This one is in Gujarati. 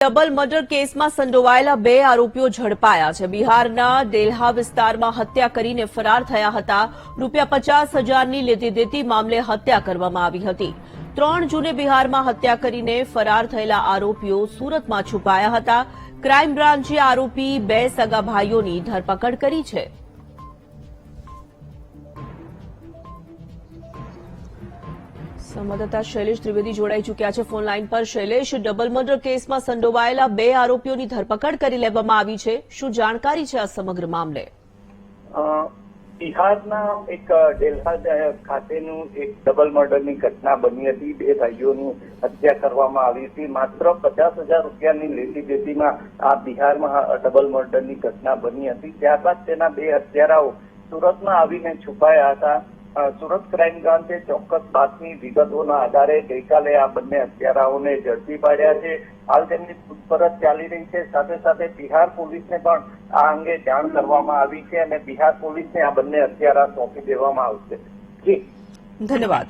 ડબલ મર્ડર કેસમાં સંડોવાયેલા બે આરોપીઓ ઝડપાયા છે. બિહારના ડેલ્હા વિસ્તારમાં હત્યા કરીને ફરાર થયા હતા. રૂપિયા પચાસ હજારની લેતી દેતી મામલે હત્યા કરવામાં આવી હતી. ત્રણ જૂને બિહારમાં હત્યા કરીને ફરાર થયેલા આરોપીઓ સુરતમાં છુપાયા હતા. ક્રાઇમ બ્રાન્ચે આરોપી બે સગા ભાઈઓની ધરપકડ કરી છે. સંવાદદાતા શૈલેષ ત્રિવેદી જોડાઈ ચૂક્યા છે ફોન લાઈન પર. શૈલેષ, ડબલ મર્ડર કેસમાં સંડોવાયેલા બે આરોપીઓની ધરપકડ કરી લેવામાં આવી છે. શું જાણકારી છે આ સમગ્ર મામલે? બિહારના એક ડેલ્હા ખાતેનું એક ડબલ મર્ડરની ઘટના બની હતી. બે ભાઈઓની હત્યા કરવામાં આવી હતી. માત્ર પચાસ હજાર રૂપિયાની લેતી દેતીમાં આ બિહારમાં ડબલ મર્ડરની ઘટના બની હતી. ત્યારબાદ તેના બે હત્યારાઓ સુરતમાં આવીને છુપાયા હતા. સુરત ક્રાઇમ બ્રાન્ચે ચોક્કસ બાતમી વિગતોના આધારે ગઈકાલે આ બંને હત્યારાઓને ઝડપી પાડ્યા છે. હાલ તેમની પૂછપરછ ચાલી રહી છે. સાથે સાથે બિહાર પોલીસને પણ આ અંગે જાણ કરવામાં આવી છે અને બિહાર પોલીસને આ બંને હત્યારા સોંપી દેવામાં આવશે. જી. ધન્યવાદ.